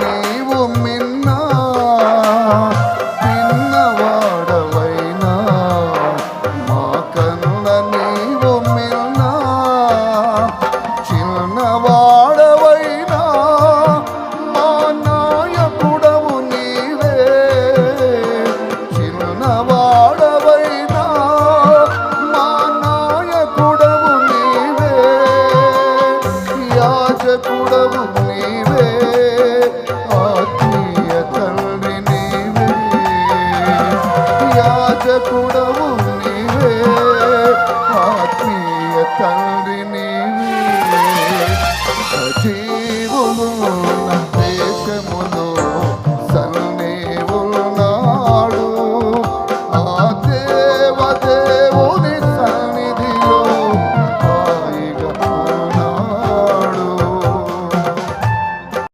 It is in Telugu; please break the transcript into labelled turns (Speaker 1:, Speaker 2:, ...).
Speaker 1: నీవు మిన్నా పిన్నవాడవైనా మా కన్న నీవు మిన్నా చిన్నవాడవైనా. మా నాయకుడవు నీవే చిన్నవాడవైనా. మా నాయకుడవు నీవే యాచకుడవు నీవే. రక్షకుడవు నీవే ఆత్మీయ తండ్రిని